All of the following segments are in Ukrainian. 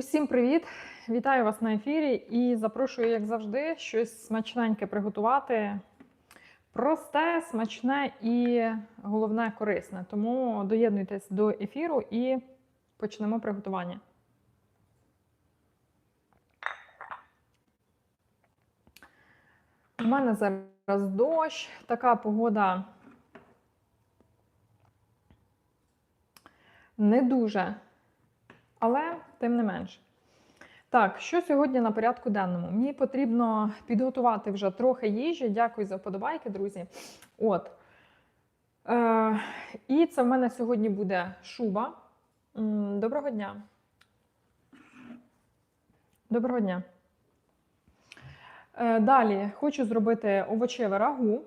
Усім привіт! Вітаю вас на ефірі і запрошую, як завжди, щось смачненьке приготувати. Просте, смачне і головне корисне. Тому доєднуйтесь до ефіру і почнемо приготування. У мене зараз дощ, така погода не дуже, але тим не менш. Так, що сьогодні на порядку денному? Мені потрібно підготувати вже трохи їжі. Дякую за вподобайки, друзі. От. Е, і це в мене сьогодні буде шуба. Доброго дня. Доброго дня. Е, Далі хочу зробити овочеве рагу.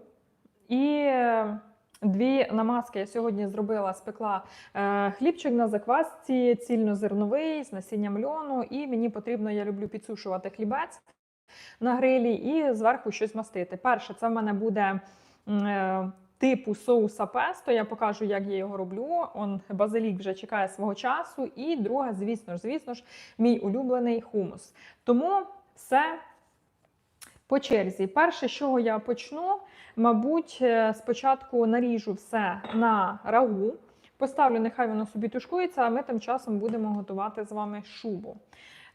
І дві намазки я сьогодні зробила, спекла е, хлібчик на заквасці, цільнозерновий з насінням льону. І мені потрібно, я люблю підсушувати хлібець на грилі і зверху щось мастити. Перше, це в мене буде е, типу соуса песто. Я покажу, як я його роблю. Он базилік вже чекає свого часу. І друге, звісно ж, звісно ж, мій улюблений хумус. Тому все по черзі. Перше, з чого я почну, мабуть, е, спочатку наріжу все на рагу. Поставлю, нехай воно собі тушкується, а ми тим часом будемо готувати з вами шубу.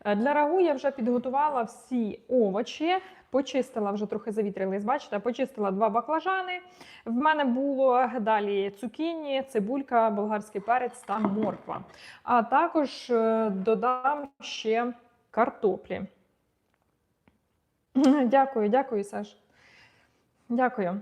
Е, Для рагу я вже підготувала всі овочі, почистила вже трохи завітрились, бачите, почистила два баклажани. В мене було далі цукіні, цибулька, болгарський перець та морква. А також е, додам ще картоплі. Дякую, дякую, Саш. Дякую.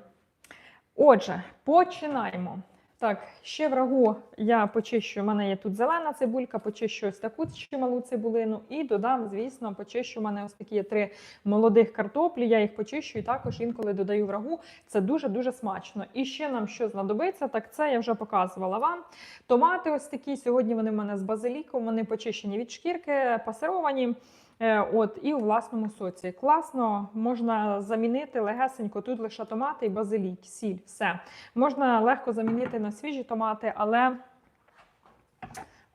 Отже, починаємо. Так, ще врагу я почищу. У мене є тут зелена цибулька, почищу ось таку чималу цибулину і додам, звісно, почищу. У мене ось такі три молодих картоплі. Я їх почищу і також інколи додаю врагу. Це дуже-дуже смачно. І ще нам що знадобиться, так це я вже показувала вам. Томати ось такі. Сьогодні вони в мене з базиліком, вони почищені від шкірки, пасировані. Е, От і у власному соці. Класно, можна замінити легесенько. Тут лише томати і базилік, сіль, все. Можна легко замінити на свіжі томати, але.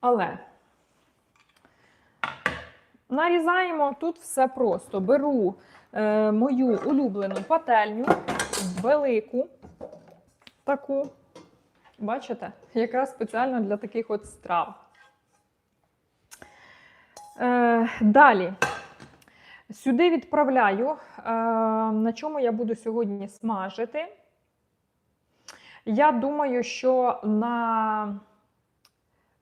але. Нарізаємо тут все просто. Беру е, мою улюблену пательню, велику, таку. Бачите? Якраз спеціально для таких от страв. Е, далі. Сюди відправляю, е, на чому я буду сьогодні смажити. Я думаю, що на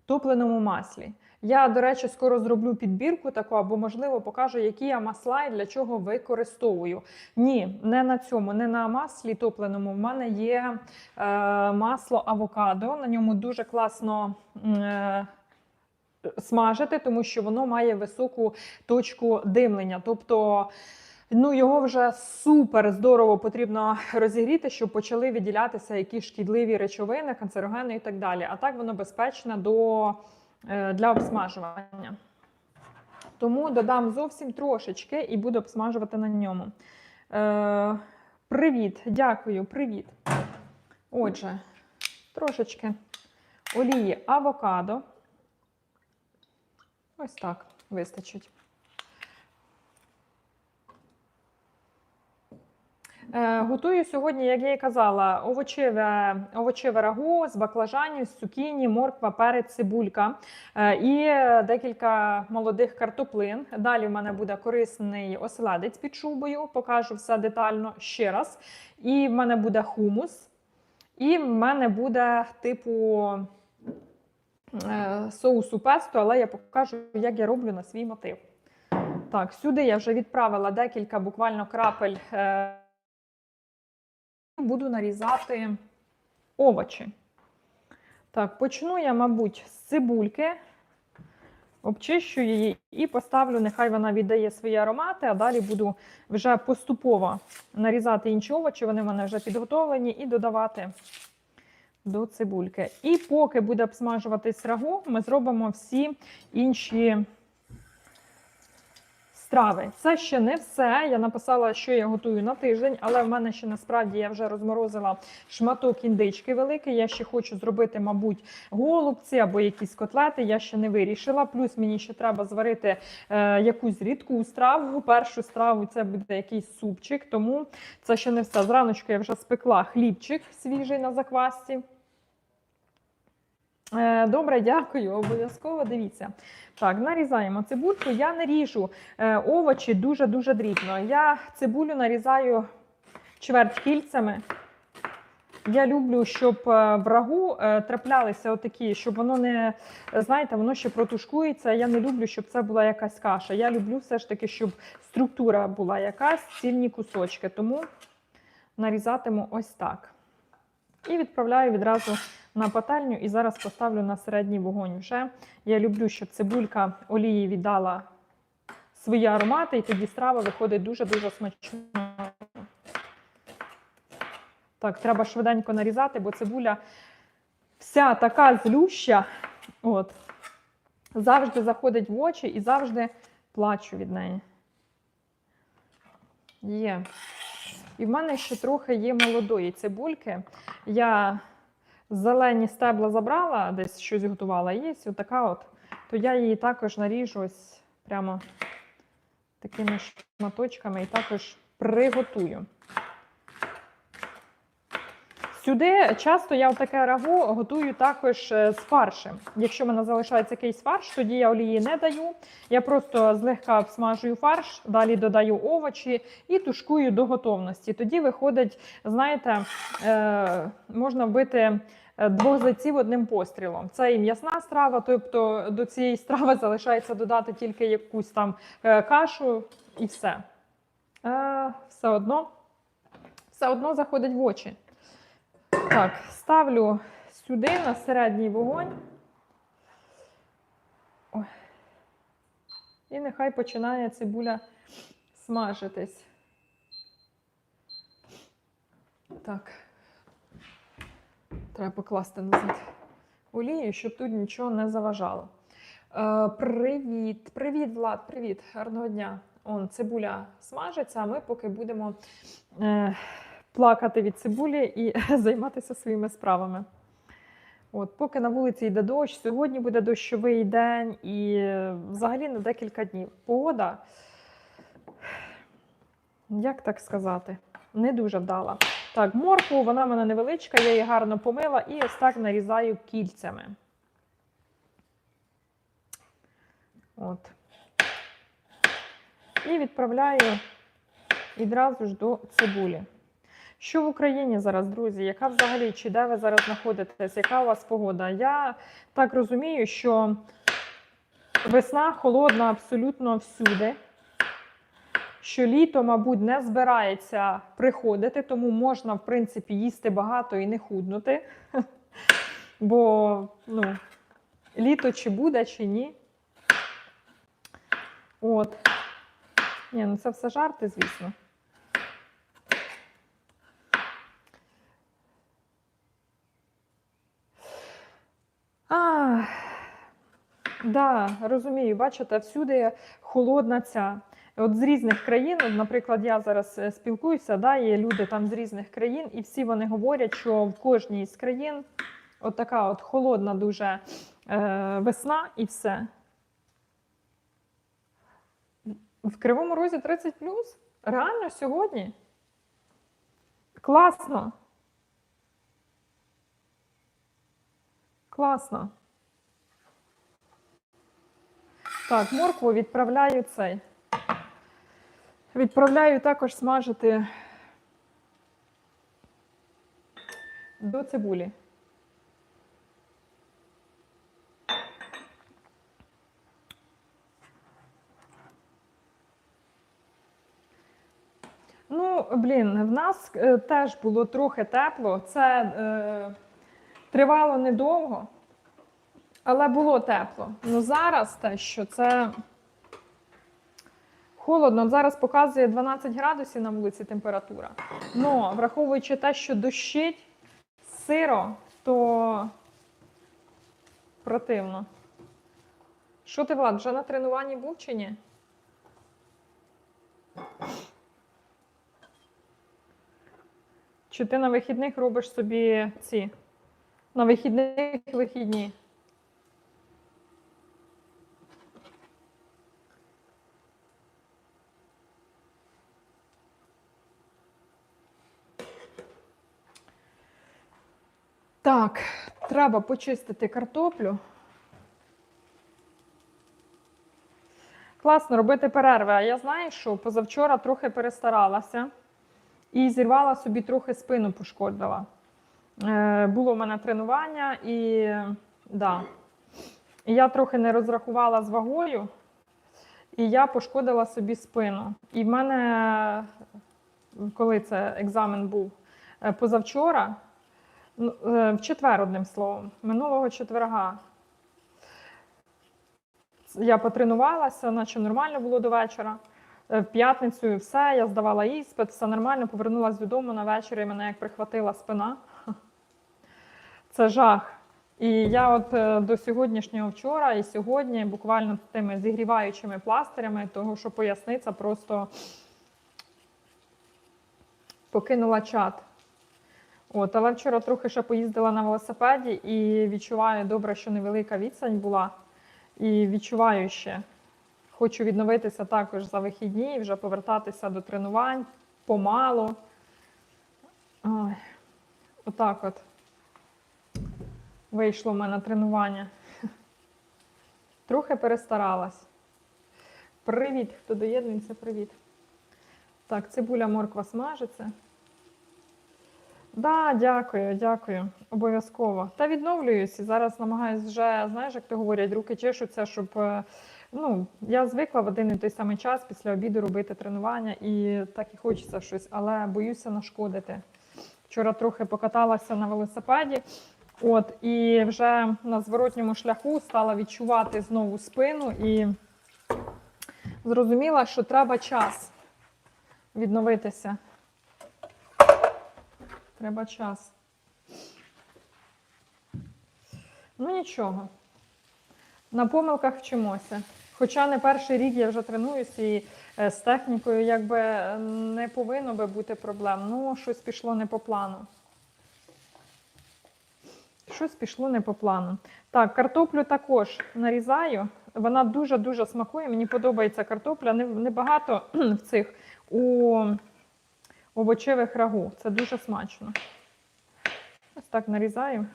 топленому маслі. Я, до речі, скоро зроблю підбірку таку, або, можливо, покажу, які я масла і для чого використовую. Ні, не на цьому, не на маслі топленому. В мене є е, масло авокадо. На ньому дуже класно. Е, смажити, тому що воно має високу точку димлення. Тобто ну, його вже супер здорово потрібно розігріти, щоб почали виділятися якісь шкідливі речовини, канцерогени і так далі. А так воно безпечне до, е, для обсмажування. Тому додам зовсім трошечки і буду обсмажувати на ньому. Е, привіт, дякую, привіт. Отже, трошечки олії авокадо. Ось так вистачить. Е, Готую сьогодні, як я і казала, овочеве, овочеве рагу з баклажанів, з цукіні, морква, перець, цибулька е, і декілька молодих картоплин. Далі в мене буде корисний оселедець під шубою, покажу все детально ще раз. І в мене буде хумус, і в мене буде типу соусу песто, але я покажу, як я роблю на свій мотив. Так, сюди я вже відправила декілька буквально крапель. е, Буду нарізати овочі. Так, почну я, мабуть, з цибульки, обчищу її і поставлю, нехай вона віддає свої аромати, а далі буду вже поступово нарізати інші овочі, вони в мене вже підготовлені, і додавати до цибульки. І поки буде обсмажуватись рагу, ми зробимо всі інші страви. Це ще не все. Я написала, що я готую на тиждень, але в мене ще насправді я вже розморозила шматок індички великий. Я ще хочу зробити, мабуть, голубці або якісь котлети. Я ще не вирішила. Плюс мені ще треба зварити е, якусь рідку страву. Першу страву це буде якийсь супчик, тому це ще не все. Зраночку я вже спекла хлібчик свіжий на заквасці. Е, Добре, дякую. Обов'язково дивіться. Так, нарізаємо цибульку. Я не ріжу е, овочі дуже-дуже дрібно. Я цибулю нарізаю чверть кільцями. Я люблю, щоб е, в рагу траплялися отакі, щоб воно не, знаєте, воно ще протушкується. Я не люблю, щоб це була якась каша. Я люблю все ж таки, щоб структура була якась, цільні кусочки. Тому нарізатиму ось так. І відправляю відразу на пательню і зараз поставлю на середній вогонь вже. Я люблю, щоб цибулька олії віддала свої аромати, і тоді страва виходить дуже-дуже смачною. Так, треба швиденько нарізати, бо цибуля вся така злюща. От. Завжди заходить в очі і завжди плачу від неї. Є. І в мене ще трохи є молодої цибульки. Я зелені стебла забрала, десь щось готувала, є ось така от, то я її також наріжу ось прямо такими шматочками і також приготую. Сюди часто я таке рагу готую також е, з фаршем. Якщо в мене залишається якийсь фарш, тоді я олії не даю. Я просто злегка обсмажую фарш, далі додаю овочі і тушкую до готовності. Тоді виходить, знаєте, е, можна вбити е, двох зайців одним пострілом. Це і м'ясна страва, тобто до цієї страви залишається додати тільки якусь там е, кашу і все. Е, Все одно, все одно заходить в очі. Так, ставлю сюди на середній вогонь. Ой. І нехай починає цибуля смажитись. Так. Треба покласти назад олію, щоб тут нічого не заважало. Е, привіт, привіт, Влад, привіт, гарного дня. Он цибуля смажиться, а ми поки будемо. Е, плакати від цибулі і займатися своїми справами. От, Поки на вулиці йде дощ, сьогодні буде дощовий день і взагалі на декілька днів. Погода, як так сказати, не дуже вдала. Так, моркву, вона в мене невеличка, я її гарно помила і ось так нарізаю кільцями. От. І відправляю відразу ж до цибулі. Що в Україні зараз, друзі? Яка взагалі, чи де ви зараз знаходитесь? Яка у вас погода? Я так розумію, що весна холодна абсолютно всюди. Що літо, мабуть, не збирається приходити, тому можна, в принципі, їсти багато і не худнути. Бо ну, літо чи буде, чи ні. От. Ні, ну це все жарти, звісно. А, да, розумію, бачите, всюди холодна ця. От з різних країн, наприклад, я зараз е, спілкуюся, да, є люди там з різних країн, і всі вони говорять, що в кожній з країн от така от холодна дуже е, весна і все. В Кривому Розі 30 плюс? Реально сьогодні? Класно. Класно. Так, моркву відправляю цей. Відправляю також смажити до цибулі. Ну, блін, в нас е, теж було трохи тепло. Це е, тривало недовго, але було тепло. Ну зараз те, що це холодно. Зараз показує 12 градусів на вулиці температура. Ну, враховуючи те, що дощить сиро, то противно. Що ти, Влад, вже на тренуванні був чи ні? Чи ти на вихідних робиш собі ці? На вихідних вихідні? Так, треба почистити картоплю. Класно робити перерви. А я знаю, що позавчора трохи перестаралася і зірвала собі трохи спину пошкодила. Е, було в мене тренування, і да, я трохи не розрахувала з вагою, і я пошкодила собі спину. І в мене, коли це екзамен був е, позавчора, в четвер, одним словом, минулого четверга. Я потренувалася, наче нормально було до вечора. Е, В п'ятницю все, я здавала іспит, все нормально, повернулася додому на вечір і мене як прихватила спина. Це жах. І я от е, до сьогоднішнього вчора і сьогодні буквально тими зігріваючими пластирями, того що поясниця просто покинула чат. От, але вчора трохи ще поїздила на велосипеді і відчуваю добре, що невелика відстань була. І відчуваю ще. Хочу відновитися також за вихідні і вже повертатися до тренувань помалу. Ой, отак от. Вийшло в мене тренування. Трохи перестаралась. Привіт, хто доєднується, привіт. Так, цибуля морква смажиться. Да, дякую, дякую. Обов'язково. Та відновлююсь і зараз намагаюся вже, знаєш, як то говорять, руки чешуться, щоб. е, Ну, я звикла в один і той самий час після обіду робити тренування, і так і хочеться щось, але боюся нашкодити. Вчора трохи покаталася на велосипеді, от, і вже на зворотньому шляху стала відчувати знову спину і зрозуміла, що треба час відновитися. Треба час. Ну нічого. На помилках вчимося. Хоча не перший рік я вже тренуюся і е, з технікою якби е, не повинно би бути проблем. Ну, щось пішло не по плану. Щось пішло не по плану. Так, картоплю також нарізаю. Вона дуже-дуже смакує. Мені подобається картопля. Небагато в цих у овочевих рагу. Це дуже смачно. Ось так нарізаю.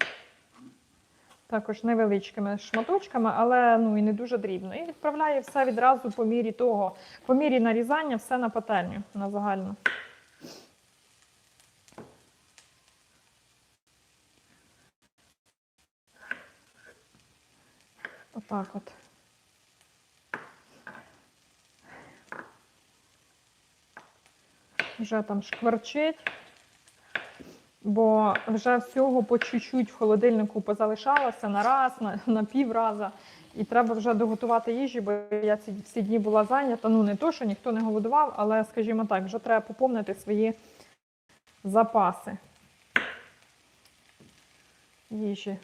Також невеличкими шматочками, але ну і не дуже дрібно. І відправляю все відразу по мірі того, по мірі нарізання, все на пательню на загальну. Отак от. Вже там шкварчить бо вже всього по чуть-чуть в холодильнику позалишалося на раз, на, на півраза. І треба вже доготувати їжі, бо я ці всі дні була зайнята. Ну не то, що ніхто не голодував, але, скажімо так, вже треба поповнити свої запаси їжі.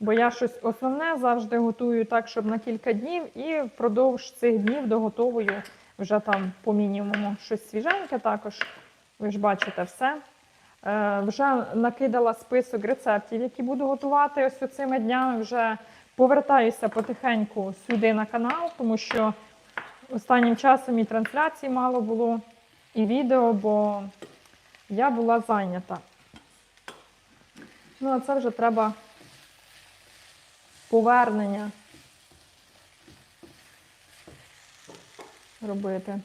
Бо я щось основне завжди готую так, щоб на кілька днів, і впродовж цих днів доготовую вже там по мінімуму щось свіженьке також. Ви ж бачите все. Е, вже накидала список рецептів, які буду готувати ось цими днями. Вже повертаюся потихеньку сюди на канал, тому що останнім часом і трансляцій мало було, і відео, бо я була зайнята. Ну, а це вже треба повернення робити.